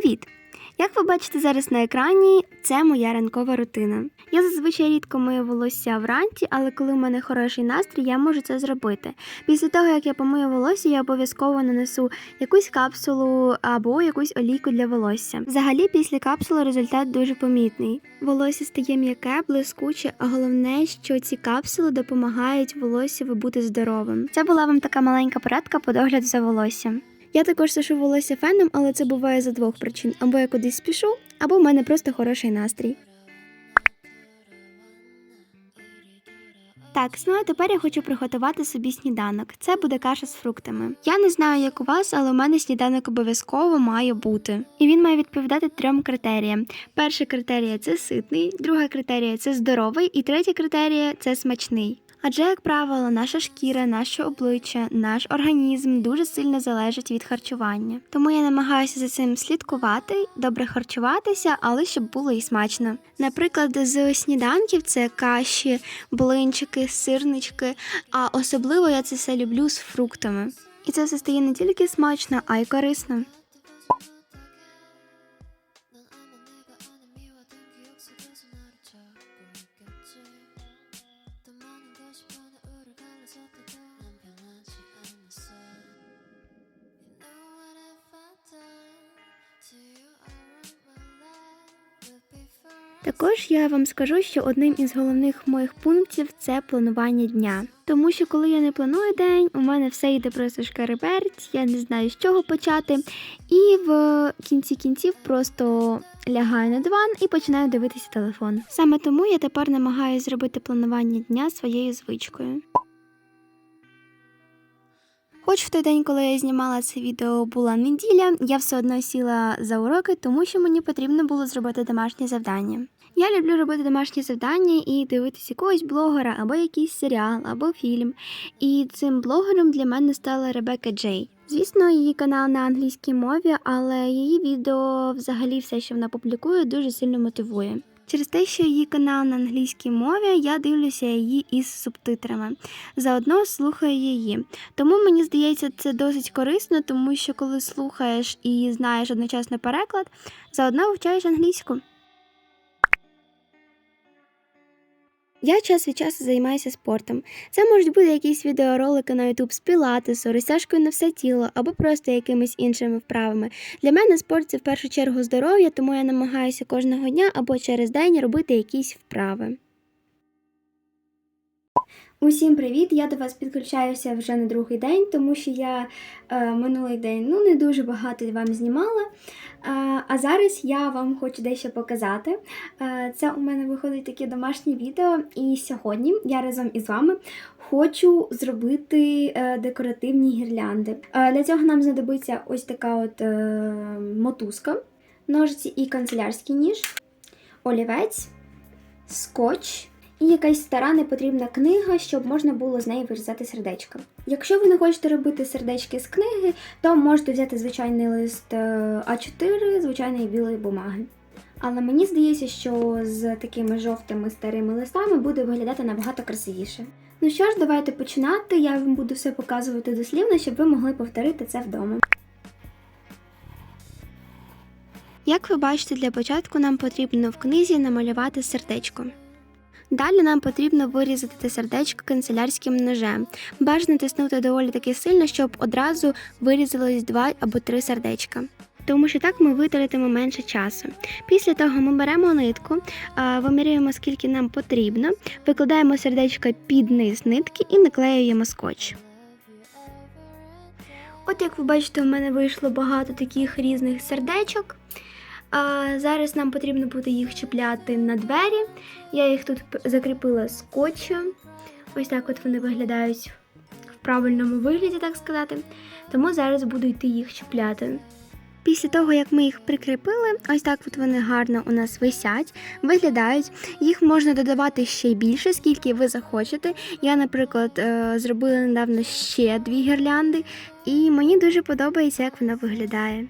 Привіт! Як ви бачите зараз на екрані, це моя ранкова рутина. Я зазвичай рідко мию волосся вранці, але коли в мене хороший настрій, я можу це зробити. Після того, як я помию волосся, я обов'язково нанесу якусь капсулу або якусь олійку для волосся. Взагалі, після капсули результат дуже помітний. Волосся стає м'яке, блискуче, а головне, що ці капсули допомагають волосю бути здоровим. Це була вам така маленька порадка по догляду за волоссям. Я також сушу волосся феном, але це буває за двох причин: або я кудись спішу, або в мене просто хороший настрій. Так, ну а тепер я хочу приготувати собі сніданок. Це буде каша з фруктами. Я не знаю, як у вас, але у мене сніданок обов'язково має бути. І він має відповідати трьом критеріям: перша критерія це ситний, друга критерія це здоровий, і третя критерія це смачний. Адже, як правило, наша шкіра, наше обличчя, наш організм дуже сильно залежить від харчування. Тому я намагаюся за цим слідкувати, добре харчуватися, але щоб було і смачно. Наприклад, з сніданків це каші, блинчики, сирнички, а особливо я це все люблю з фруктами. І це все стає не тільки смачно, а й корисно. just Також я вам скажу, що одним із головних моїх пунктів це планування дня. Тому що коли я не планую день, у мене все йде просто шкареберть, я не знаю з чого почати. І в кінці кінців просто лягаю на диван і починаю дивитися телефон. Саме тому я тепер намагаюся зробити планування дня своєю звичкою. Хоч в той день, коли я знімала це відео, була неділя, я все одно сіла за уроки, тому що мені потрібно було зробити домашнє завдання. Я люблю робити домашні завдання і дивитися якогось блогера, або якийсь серіал, або фільм. І цим блогером для мене стала Ребекка Джей. Звісно, її канал на англійській мові, але її відео, взагалі, все, що вона публікує, дуже сильно мотивує. Через те, що її канал на англійській мові, я дивлюся її із субтитрами. Заодно слухаю її. Тому мені здається, це досить корисно, тому що коли слухаєш і знаєш одночасно переклад, заодно вивчаєш англійську. Я час від часу займаюся спортом. Це можуть бути якісь відеоролики на YouTube з пілатесу, розтяжкою на все тіло або просто якимись іншими вправами. Для мене спорт це в першу чергу здоров'я, тому я намагаюся кожного дня або через день робити якісь вправи. Усім привіт! Я до вас підключаюся вже на другий день, тому що я е, минулий день ну, не дуже багато вам знімала. Е, а зараз я вам хочу дещо показати. Е, це у мене виходить таке домашнє відео, і сьогодні я разом із вами хочу зробити е, декоративні гірлянди. Е, для цього нам знадобиться ось така от е, мотузка, ножиці і канцелярський ніж, олівець, скотч. І якась стара непотрібна книга, щоб можна було з неї вирізати сердечко. Якщо ви не хочете робити сердечки з книги, то можете взяти звичайний лист е, А4, звичайної білої бумаги. Але мені здається, що з такими жовтими старими листами буде виглядати набагато красивіше. Ну що ж, давайте починати. Я вам буду все показувати дослівно, щоб ви могли повторити це вдома. Як ви бачите, для початку нам потрібно в книзі намалювати сердечко. Далі нам потрібно вирізати сердечко канцелярським ножем. Бажано тиснути доволі таки сильно, щоб одразу вирізалось два або три сердечка. Тому що так ми витратимо менше часу. Після того ми беремо нитку, вимірюємо, скільки нам потрібно, викладаємо сердечко під низ нитки і наклеюємо скотч. От як ви бачите, у мене вийшло багато таких різних сердечок. А зараз нам потрібно буде їх чіпляти на двері. Я їх тут закріпила скотчем. Ось так от вони виглядають в правильному вигляді, так сказати. Тому зараз буду йти їх чіпляти. Після того, як ми їх прикріпили, ось так от вони гарно у нас висять, виглядають. Їх можна додавати ще більше, скільки ви захочете. Я, наприклад, е, зробила недавно ще дві гірлянди, і мені дуже подобається, як вона виглядає.